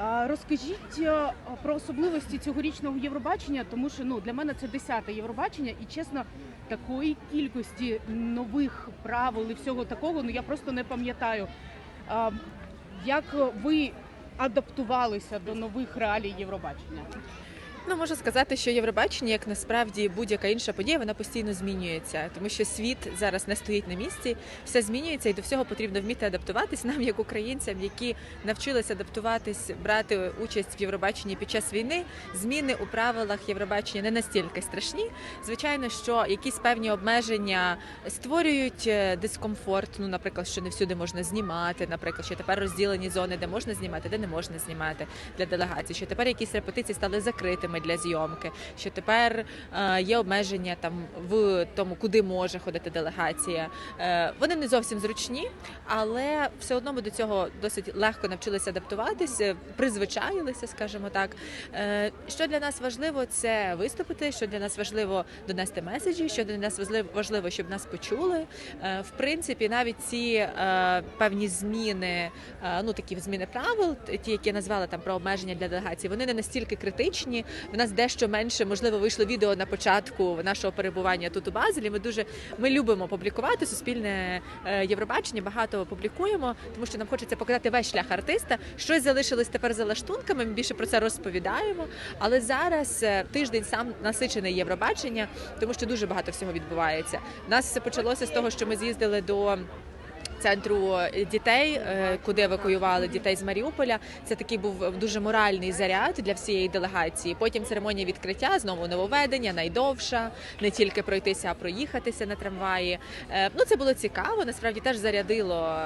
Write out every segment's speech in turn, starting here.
Розкажіть е, про особливості цьогорічного Євробачення, тому що ну для мене це десяте Євробачення, і чесно, такої кількості нових правил і всього такого, ну я просто не пам'ятаю. Як ви адаптувалися до нових реалій Євробачення? Ну, можу сказати, що Євробачення, як насправді будь-яка інша подія, вона постійно змінюється, тому що світ зараз не стоїть на місці, все змінюється, і до всього потрібно вміти адаптуватись нам, як українцям, які навчилися адаптуватись, брати участь в Євробаченні під час війни. Зміни у правилах Євробачення не настільки страшні. Звичайно, що якісь певні обмеження створюють е, дискомфорт. Ну, наприклад, що не всюди можна знімати, наприклад, що тепер розділені зони, де можна знімати, де не можна знімати для делегації, що тепер якісь репетиції стали закритими для зйомки, що тепер е, є обмеження там в тому, куди може ходити делегація. Е, вони не зовсім зручні, але все одно ми до цього досить легко навчилися адаптуватися, призвичаїлися, скажімо так. Е, що для нас важливо, це виступити. Що для нас важливо донести меседжі, що для нас важливо, щоб нас почули. Е, в принципі, навіть ці е, певні зміни, е, ну такі зміни правил, ті, які я назвала там про обмеження для делегації, вони не настільки критичні. В нас дещо менше, можливо, вийшло відео на початку нашого перебування тут у Базелі. Ми дуже ми любимо публікувати суспільне е, Євробачення. Багато публікуємо, тому що нам хочеться показати весь шлях артиста. Щось залишилось тепер за лаштунками. Ми більше про це розповідаємо. Але зараз е, тиждень сам насичений Євробачення, тому що дуже багато всього відбувається. У нас почалося з того, що ми з'їздили до. Центру дітей, е, куди евакуювали дітей з Маріуполя, це такий був дуже моральний заряд для всієї делегації. Потім церемонія відкриття, знову нововведення, найдовша, не тільки пройтися, а проїхатися на трамваї. Е, Ну це було цікаво. Насправді теж зарядило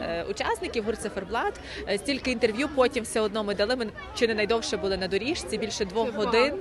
е, учасників. Е, Стільки інтерв'ю. Потім все одно ми дали. Ми чи не найдовше були на доріжці, більше двох годин.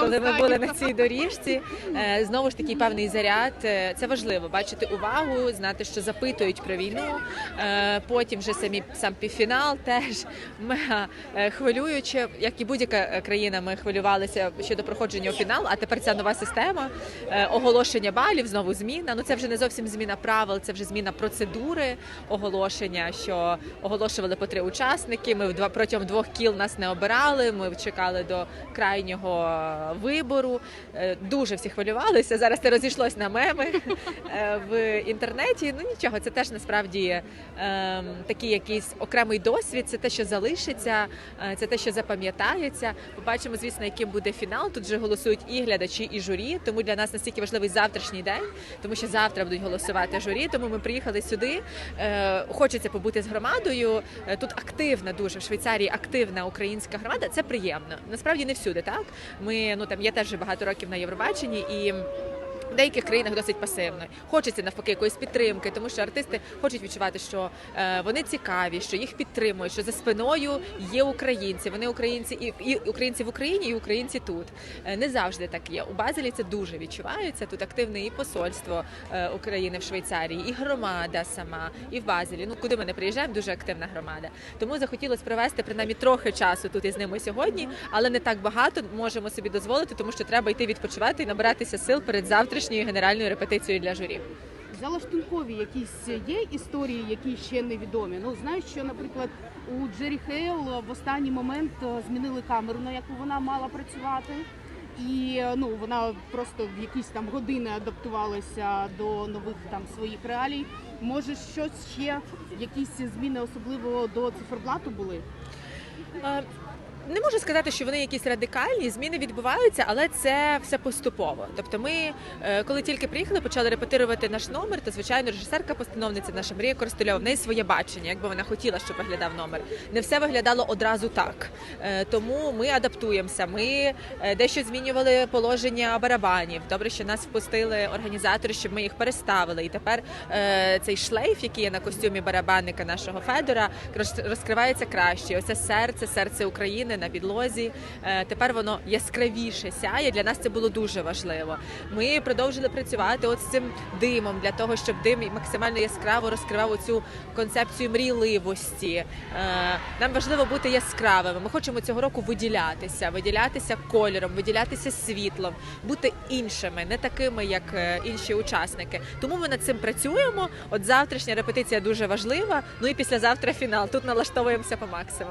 коли ми були на цій доріжці. Е, Знову ж такий певний заряд. Е, Це важливо бачити увагу, знати, що запитують про війну. Е, Потім вже самі сам півфінал теж мега хвилююче, як і будь-яка е, країна. Ми хвилювалися щодо проходження у фінал. А тепер ця нова система е, оголошення балів, знову зміна. Ну це вже не зовсім зміна правил, це вже зміна процедури оголошення. Що оголошували по три учасники. Ми в два протягом двох кіл нас не обирали. Ми чекали до крайнього вибору. Дуже всі хвилювалися. Зараз це розійшлось на меми в інтернеті. Ну нічого, це теж насправді ем, такий якийсь окремий досвід. Це те, що залишиться, е, це те, що запам'ятається. Побачимо, звісно, яким буде фінал. Тут же голосують і глядачі, і журі. Тому для нас настільки важливий завтрашній день, тому що завтра будуть голосувати журі. Тому ми приїхали сюди. Е, Хочеться побути з громадою. Е, Тут активна дуже в Швейцарії активна українська громада. Це приємно. Насправді не всюди, так ми ну там я теж багато років на Євробаченні і. В деяких країнах досить пасивно. Хочеться навпаки якоїсь підтримки, тому що артисти хочуть відчувати, що е, вони цікаві, що їх підтримують, що за спиною є українці. Вони українці і, і українці в Україні, і українці тут. Е, не завжди так є. У Базелі це дуже відчувається. Тут активне і посольство е, України в Швейцарії, і громада сама, і в Базелі. Ну куди ми не приїжджаємо, дуже активна громада. Тому захотілося провести принаймні трохи часу тут із ними сьогодні, але не так багато можемо собі дозволити, тому що треба йти відпочивати і набиратися сил перед завтрашньою генеральною репетицією для журі. Залаштункові якісь є історії, які ще невідомі. Ну знаю, що, наприклад, у Джері Хейл в останній момент е, змінили камеру, на яку вона мала працювати. І е, ну вона просто в якісь там години адаптувалася до нових там своїх реалій. Може, щось ще, якісь зміни, особливо до циферблату були? Не можу сказати, що вони якісь радикальні, зміни відбуваються, але це все поступово. Тобто, ми, е, коли тільки приїхали, почали репетирувати наш номер, то звичайно режисерка, постановниця наша Марія Коростельова, в неї своє бачення, якби вона хотіла, щоб виглядав номер. Не все виглядало одразу так. Е, Тому ми адаптуємося. Ми е, дещо змінювали положення барабанів. Добре, що нас впустили організатори, щоб ми їх переставили. І тепер цей шлейф, який є на костюмі барабанника нашого Федора, роз- розкривається краще. Оце серце, серце України на підлозі. Е, Тепер воно яскравіше сяє. Для нас це було дуже важливо. Ми продовжили працювати от з цим димом для того, щоб дим максимально яскраво розкривав оцю концепцію мрійливості. Е, Нам важливо бути яскравими. Ми хочемо цього року виділятися, виділятися кольором, виділятися світлом, бути іншими, не такими, як е, інші учасники. Тому ми над цим працюємо. От завтрашня репетиція дуже важлива. Ну і післязавтра фінал. Тут налаштовуємося по максимуму.